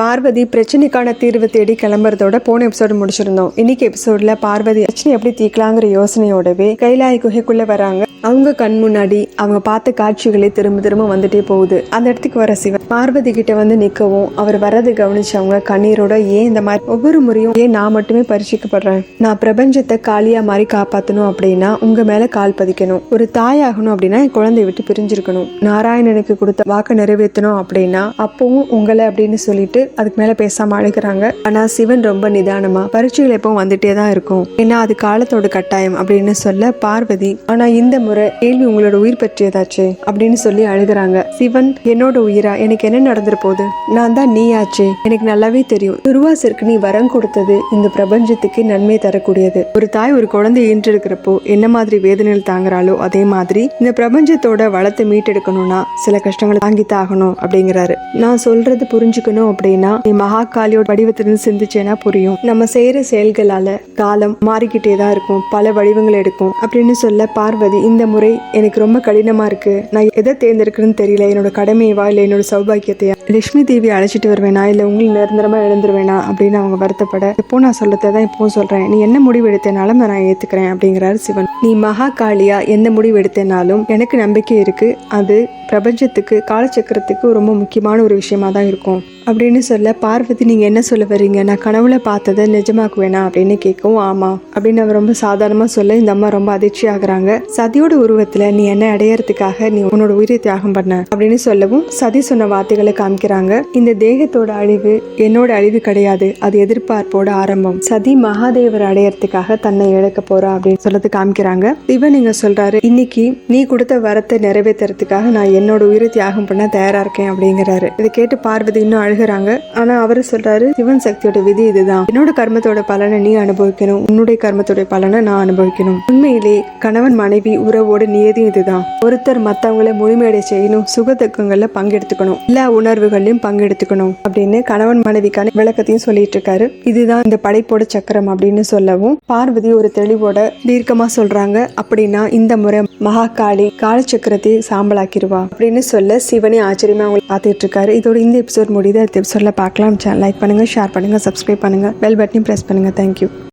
பார்வதி பிரச்சனைக்கான தீர்வு தேடி கிளம்புறதோட போன எபிசோடு முடிச்சிருந்தோம். இன்னைக்கு எபிசோட்ல பார்வதி பிரச்சனை எப்படி தீக்கலாங்கிற யோசனையோடவே கைலாய குகைக்குள்ள வராங்க. அவங்க கண் முன்னாடி அவங்க பார்த்த காட்சிகளே திரும்ப திரும்ப வந்துட்டே போகுது. அந்த இடத்துக்கு வர சிவன் பார்வதி கிட்ட வந்து நிற்கவும் அவர் வரது கவனிச்சவங்க கண்ணீரோட ஏன் இந்த மாதிரி? ஒவ்வொரு முறையும் ஏன் நான் மட்டுமே பரிசிக்கப்படுறேன் நான் பிரபஞ்சத்தை காலியா மாதிரி காப்பாத்தணும் அப்படின்னா உங்க மேல கால் பதிக்கணும். ஒரு தாயாகணும் அப்படின்னா என் குழந்தைய விட்டு பிரிஞ்சிருக்கணும். நாராயணனுக்கு கொடுத்த வாக்கை நிறைவேற்றணும் அப்படின்னா அப்பவும் உங்களை அப்படின்னு சொல்லிட்டு அதுக்கு மேலே பேசாமல் அழுகிறாங்க. ஆனால் சிவன் ரொம்ப நிதானமாக பரீட்சைகள் எப்பவும் வந்துட்டே தான் இருக்கும். ஏன்னா அது காலத்தோட கட்டாயம் அப்படின்னு சொல்ல பார்வதி ஆனால் இந்த முறை கேள்வி உங்களோட உயிர் பற்றியதாச்சு அப்படின்னு சொல்லி அழுகிறாங்க. சிவன் என்னோட உயிரா? எனக்கு என்ன நடந்துற போகுது நான் தான் நீயாச்சு. எனக்கு நல்லாவே தெரியும். துருவாசருக்கு நீ வரம் கொடுத்தது இந்த பிரபஞ்சத்துக்கு நன்மை தரக்கூடியது. ஒரு தாய் ஒரு குழந்தை ஈன்றெடுக்கிறப்போ என்ன மாதிரி வேதனையில் தாங்குறாளோ அதே மாதிரி இந்த பிரபஞ்சத்தோட வளத்தை மீட்டெடுக்கணும்னா சில கஷ்டங்களை தாங்கி தாகணும் அப்படிங்கிறாரு. நான் சொல்றது புரிஞ்சுக்கணும் அப்படின்னு நீ மகாகாலியோட வடிவத்திலிருந்து சிந்திச்சேன்னா புரியும். நம்ம செய்யற செயல்களால காலம் மாறிக்கிட்டே தான் இருக்கும். பல வடிவங்கள் எடுக்கும். அப்படின்னு சொல்ல பார்வதி இந்த முறை எனக்கு ரொம்ப கடினமா இருக்கு. நான் எதை தேர்ந்தெடுக்கிறேன்னு தெரியல. என்னோட கடமையவா இல்லை என்னோட சௌபாக்கியத்தையா? லட்சுமி தேவி அழைச்சிட்டு வருவேனா? இல்ல உங்களுக்கு நிரந்தரமா எழுந்துருவேனா? அப்படின்னு அவங்க வருத்தப்பட இப்போ நான் சொல்லத்தை தான் இப்பவும் சொல்றேன். நீ என்ன முடிவு எடுத்தனாலும் நான் ஏத்துக்கிறேன் அப்படிங்கிறாரு சிவன். நீ மகா காளியா எந்த முடிவு எடுத்தனாலும் எனக்கு நம்பிக்கை இருக்கு. அது பிரபஞ்சத்துக்கு காலச்சக்கரத்துக்கு ரொம்ப முக்கியமான ஒரு விஷயமா தான் இருக்கும். அப்படின்னு சொல்ல பார்வதி நீங்க என்ன சொல்ல வர்றீங்க? நான் கனவுல பார்த்ததை நிஜமாக்குவேனா அப்படின்னு கேட்கவும் ஆமாம் அப்படின்னு அவர் ரொம்ப சாதாரணமாக சொல்ல இந்த அம்மா ரொம்ப அதிர்ச்சி ஆகுறாங்க. சதியோட உருவத்தில் நீ என்ன அடையறதுக்காக நீ உன்னோட உயிரை தியாகம் பண்ண? அப்படின்னு சொல்லவும் சதி சொன்ன வார்த்தைகளை காமிக்கிறாங்க. இந்த தேகத்தோட அழிவு என்னோட அழிவு கிடையாது. அது எதிர்பார்ப்போட ஆரம்பம். சதி மகாதேவர் அடையறதுக்காக தன்னை இழக்க போறா? அப்படின்னு சொல்லது காமிக்கிறாங்க. சிவன் நீங்க சொல்றாரு இன்னைக்கு நீ கொடுத்த வரத்தை நிறைவேற்றுறதுக்காக நான் என்னோட உயிரை தியாகம் பண்ண தயாரா இருக்கேன். அப்படிங்கிறாரு. இதை கேட்டு பார்வதி இன்னும் அழுகுறாங்க. ஆனா அவரு சொல்றாரு சிவன் சக்தியோட விதி இதுதான். என்னோட கர்மத்தோட பலனை நீ அனுபவிக்கணும். உன்னுடைய கர்மத்தோட பலனை நான் அனுபவிக்கணும். உண்மையிலே கணவன் மனைவி உறவோட நியதி இதுதான். ஒருத்தர் மத்தவங்களை முழுமையடை செய்யணும். சுகதுக்கங்கள்ல பங்கெடுத்துக்கணும். எல்லா உணர்வுகளையும் பங்கெடுத்துக்கணும். அப்படின்னு கணவன் மனைவிக்கான விளக்கத்தையும் சொல்லிட்டு இருக்காரு. இதுதான் இந்த படைப்போட சக்கரம் அப்படின்னு சொல்லவும் பார்வதி ஒரு தெளிவோட தீர்க்கமா சொல்றாங்க. அப்படின்னா இந்த முறை மகாகாளி காலச்சக்கரத்தை சாம்பலாக்கிடுவா. அப்படின்னு சொல்ல சிவனே ஆச்சரியமா அவங்க பார்த்துட்டு இருக்காரு. இதோட இந்த எபிசோட் முடியுது. அடுத்த எபிசோட்ல பார்க்கலாம். லைக் பண்ணுங்க ஷேர் பண்ணுங்க சப்ஸ்கிரைப் பண்ணுங்கள் பெல் பட்டனையும் ப்ரெஸ் பண்ணுங்கள் தேங்க்யூ